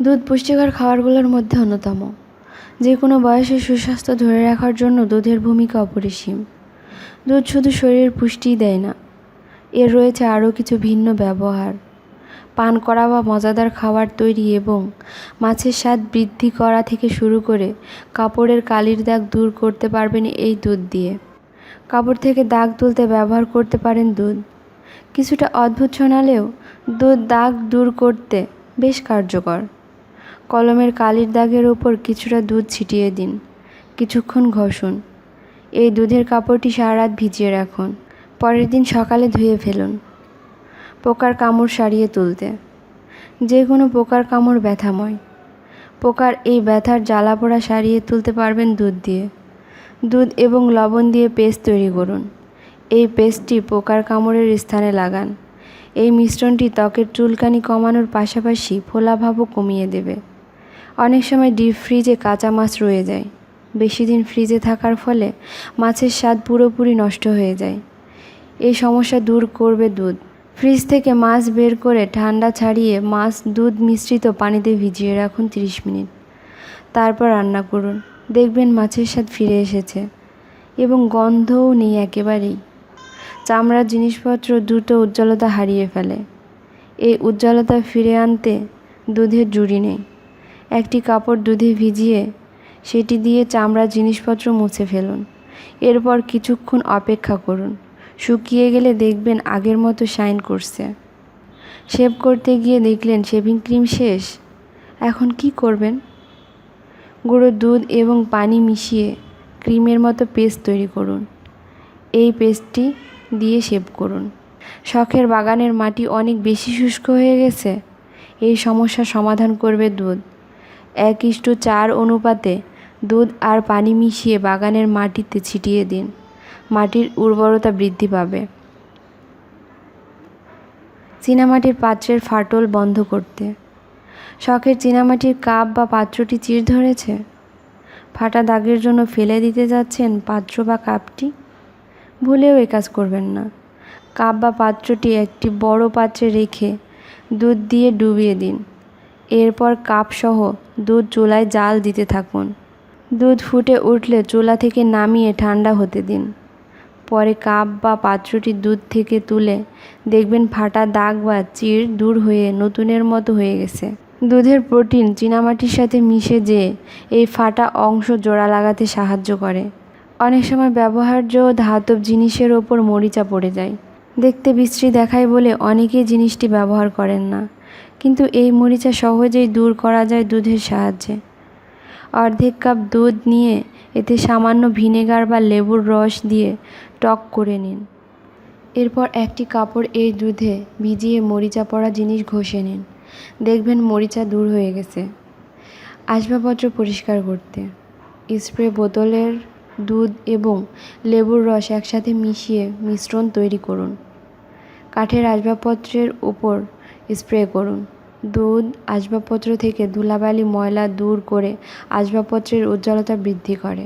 দুধ পুষ্টিকর খাবারগুলোর মধ্যে অন্যতম। যে কোনো বয়সে সুস্বাস্থ্য ধরে রাখার জন্য দুধের ভূমিকা অপরিসীম। দুধ শুধু শরীরের পুষ্টিই দেয় না, এর রয়েছে আরও কিছু ভিন্ন ব্যবহার। পান করা বা মজাদার খাবার তৈরি এবং মাছের স্বাদ বৃদ্ধি করা থেকে শুরু করে কাপড়ের কালির দাগ দূর করতে পারবেন এই দুধ দিয়ে। কাপড় থেকে দাগ তুলতে ব্যবহার করতে পারেন দুধ। কিছুটা অদ্ভুত শোনালেও দুধ দাগ দূর করতে বেশ কার্যকর। কলমের কালির দাগের ওপর কিছুটা দুধ ছিটিয়ে দিন। কিছুক্ষণ ঘষুন। এই দুধের কাপড়টি সারা রাত ভিজিয়ে রাখুন। পরের দিন সকালে ধুয়ে ফেলুন। পোকার কামড় সারিয়ে তুলতে। যে কোনো পোকার কামড় ব্যথাময়। পোকার এই ব্যথার জ্বালা পোড়া সারিয়ে তুলতে পারবেন দুধ দিয়ে। দুধ এবং লবণ দিয়ে পেস্ট তৈরি করুন। এই পেস্টটি পোকার কামড়ের স্থানে লাগান। এই মিশ্রণটি ত্বকের চুলকানি কমানোর পাশাপাশি ফোলাভাবও কমিয়ে দেবে। অনেক সময় ডিপ ফ্রিজে কাঁচা মাছ রয়ে যায়। বেশি দিন ফ্রিজে থাকার ফলে মাছের স্বাদ পুরোপুরি নষ্ট হয়ে যায়। এই সমস্যা দূর করবে দুধ। ফ্রিজ থেকে মাছ বের করে ঠান্ডা ছাড়িয়ে মাছ দুধ মিশ্রিত পানিতে ভিজিয়ে রাখুন 30 মিনিট। তারপর রান্না করুন। দেখবেন মাছের স্বাদ ফিরে এসেছে এবং গন্ধও নেই একেবারেই। চামড়ার জিনিসপত্র দ্রুত উজ্জ্বলতা হারিয়ে ফেলে। এই উজ্জ্বলতা ফিরে আনতে দুধের জুড়ি নেই। একটি কাপড় দুধে ভিজিয়ে, সেটি দিয়ে চামড়ার জিনিসপত্র মুছে ফেলুন। এরপর কিছুক্ষণ অপেক্ষা করুন। শুকিয়ে গেলে দেখবেন আগের মতো শাইন করছে। শেভ করতে গিয়ে দেখলেন শেভিং ক্রিম শেষ। এখন কি করবেন? গুঁড়ো দুধ এবং পানি মিশিয়ে ক্রিমের মতো পেস্ট তৈরি করুন। এই পেস্টটি দিয়ে শেভ করুন। শখের বাগানের মাটি অনেক বেশি শুষ্ক হয়ে গেছে। এই সমস্যার সমাধান করবে দুধ। এক ইস্টু চার অনুপাতে দুধ আর পানি মিশিয়ে বাগানের মাটিতে ছিটিয়ে দিন। মাটির উর্বরতা বৃদ্ধি পাবে। চীনামাটির পাত্রের ফাটল বন্ধ করতে। শখের চীনামাটির কাপ বা পাত্রটি চির ধরেছে? ফাটা দাগের জন্য ফেলে দিতে যাচ্ছেন পাত্র বা কাপটি? ভুলেও এ কাজ করবেন না। কাপ বা পাত্রটি একটি বড় পাত্রে রেখে দুধ দিয়ে ডুবিয়ে দিন। এরপর কাপসহ দুধ চুলায় জাল দিতে থাকুন। দুধ ফুটে উঠলে চুলা থেকে নামিয়ে ঠান্ডা হতে দিন। পরে কাপ বা পাত্রটি দুধ থেকে তুলে দেখবেন ফাটা দাগ বা চির দূর হয়ে নতুনের মতো হয়ে গেছে। দুধের প্রোটিন চীনামাটির সাথে মিশে যে এই ফাটা অংশ জোড়া লাগাতে সাহায্য করে। অনেক সময় ব্যবহার্য ধাতব জিনিসের ওপর মরিচা পড়ে যায়। দেখতে বিশ্রী দেখায় বলে অনেকেই জিনিসটি ব্যবহার করেন না। কিন্তু এই মরিচা সহজেই দূর করা যায় দুধের সাহায্যে। অর্ধেক কাপ দুধ নিয়ে এতে সামান্য ভিনেগার বা লেবুর রস দিয়ে টক করে নিন। এরপর একটি কাপড় এই দুধে ভিজিয়ে মরিচা পড়া জিনিস ঘষে নিন। দেখবেন মরিচা দূর হয়ে গেছে। আসবাবপত্র পরিষ্কার করতে। স্প্রে বোতলের দুধ এবং লেবুর রস একসাথে মিশিয়ে মিশ্রণ তৈরি করুন। কাঠের আসবাবপত্রের উপর স্প্রে করুন। দুধ আসবাবপত্র থেকে ধুলাবালি ময়লা দূর করে আসবাবপত্রের উজ্জ্বলতা বৃদ্ধি করে।